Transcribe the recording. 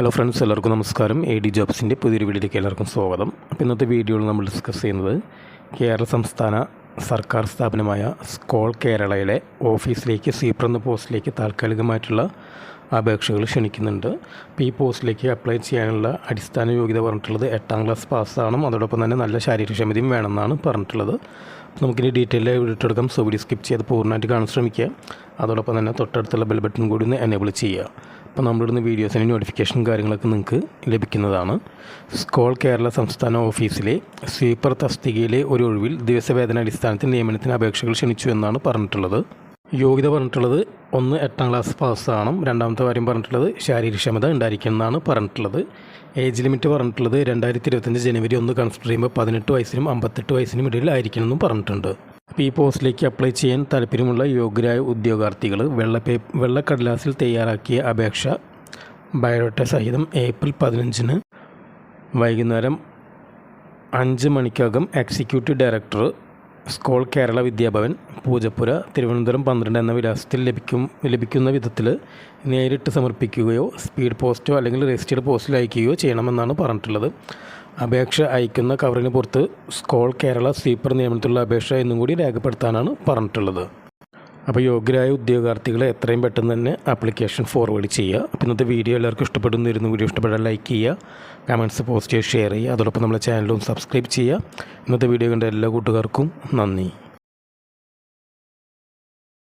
Hello friends എല്ലാവർക്കും നമസ്കാരം. A D ജോബ്സിന്റെ പുതിയൊരു വീഡിയോയിലേക്ക് എല്ലാവർക്കും സ്വാഗതം. അപ്പോൾ ഇന്നത്തെ വീഡിയോയിൽ നമ്മൾ ഡിസ്കസ് ചെയ്യുന്നത് കേരള സംസ്ഥാന സർക്കാർ സ്ഥാപനമായ സ്കോൾ കേരളയിലെ ഓഫീസിലേക്ക് സീപ്പർ എന്ന പോസ്റ്റിലേക്ക് താൽക്കാലികമായിട്ടുള്ള അപേക്ഷകൾ ക്ഷണിക്കുന്നുണ്ട്. അപ്പോൾ ഈ പോസ്റ്റിലേക്ക് അപ്ലൈ ചെയ്യാനുള്ള അടിസ്ഥാന യോഗ്യത പറഞ്ഞിട്ടുള്ളത് എട്ടാം ക്ലാസ് പാസ്സാകണം അതോടൊപ്പം തന്നെ നല്ല ശാരീരികക്ഷമതയും വേണമെന്നാണ് പറഞ്ഞിട്ടുള്ളത്. നമുക്കിനി ഡീറ്റെയിൽ ആയി എടുക്കാം. സോ വീഡിയോ സ്കിപ്പ് ചെയ്ത് പൂർണമായിട്ട് കാണാൻ ശ്രമിക്കുക. അതോടൊപ്പം തന്നെ തൊട്ടടുത്തുള്ള ബെൽ ബട്ടൺ കൂടി ഒന്ന് എനേബിൾ ചെയ്യുക. അപ്പോൾ നമ്മളിടുന്ന വീഡിയോസിന് നോട്ടിഫിക്കേഷൻ കാര്യങ്ങളൊക്കെ നിങ്ങൾക്ക് ലഭിക്കുന്നതാണ്. സ്കോൾ കേരള സംസ്ഥാന ഓഫീസിലെ സ്വീപ്പർ തസ്തികയിലെ ഒരു ഒഴിവിൽ ദിവസവേതന അടിസ്ഥാനത്തിൽ നിയമനത്തിന് അപേക്ഷകൾ ക്ഷണിച്ചു എന്നാണ് പറഞ്ഞിട്ടുള്ളത്. യോഗ്യത പറഞ്ഞിട്ടുള്ളത് ഒന്ന് എട്ടാം ക്ലാസ് പാസ്സാകണം രണ്ടാമത്തെ കാര്യം പറഞ്ഞിട്ടുള്ളത് ശാരീരക്ഷമത ഉണ്ടായിരിക്കണം എന്നാണ് പറഞ്ഞിട്ടുള്ളത്. ഏജ് ലിമിറ്റ് പറഞ്ഞിട്ടുള്ളത് രണ്ടായിരത്തി ഇരുപത്തഞ്ച് ജനുവരി ഒന്ന് കൺസിഡർ ചെയ്യുമ്പോൾ പതിനെട്ട് വയസ്സിനും അമ്പത്തെട്ട് വയസ്സിനും ഇടയിൽ ആയിരിക്കണം എന്നും പറഞ്ഞിട്ടുണ്ട്. അപ്പോൾ ഈ പോസ്റ്റിലേക്ക് അപ്ലൈ ചെയ്യാൻ താല്പര്യമുള്ള യോഗ്യരായ ഉദ്യോഗാർത്ഥികൾ വെള്ള പേ വെള്ളക്കടലാസിൽ തയ്യാറാക്കിയ അപേക്ഷ ബയോഡേറ്റ സഹിതം ഏപ്രിൽ പതിനഞ്ചിന് വൈകുന്നേരം അഞ്ച് മണിക്കകം എക്സിക്യൂട്ടീവ് ഡയറക്ടർ സ്കോൾ കേരള വിദ്യാഭവൻ പൂജപ്പുര തിരുവനന്തപുരം പന്ത്രണ്ട് എന്ന വിലാസത്തിൽ ലഭിക്കും ലഭിക്കുന്ന വിധത്തിൽ നേരിട്ട് സമർപ്പിക്കുകയോ സ്പീഡ് പോസ്റ്റോ അല്ലെങ്കിൽ രജിസ്റ്റേഡ് പോസ്റ്റിൽ അയക്കുകയോ ചെയ്യണമെന്നാണ് പറഞ്ഞിട്ടുള്ളത്. അപേക്ഷ അയക്കുന്ന കവറിന് പുറത്ത് സ്കോൾ കേരള സ്വീപ്പർ നിയമനത്തിലുള്ള അപേക്ഷ എന്നും കൂടി രേഖപ്പെടുത്താനാണ് പറഞ്ഞിട്ടുള്ളത്. അപ്പോൾ യോഗ്യരായ ഉദ്യോഗാർത്ഥികളെ എത്രയും പെട്ടെന്ന് തന്നെ ആപ്ലിക്കേഷൻ ഫോർവേഡ് ചെയ്യുക. അപ്പോൾ ഇന്നത്തെ വീഡിയോ എല്ലാവർക്കും ഇഷ്ടപ്പെടുന്നിരുന്നു വീഡിയോ ഇഷ്ടപ്പെട്ടാൽ ലൈക്ക് ചെയ്യുക. കമന്റ്സ് പോസ്റ്റ് ചെയ്യുക ഷെയർ ചെയ്യുക. അതോടൊപ്പം നമ്മുടെ ചാനലും സബ്സ്ക്രൈബ് ചെയ്യുക. ഇന്നത്തെ വീഡിയോ കണ്ട എല്ലാ കൂട്ടുകാർക്കും നന്ദി.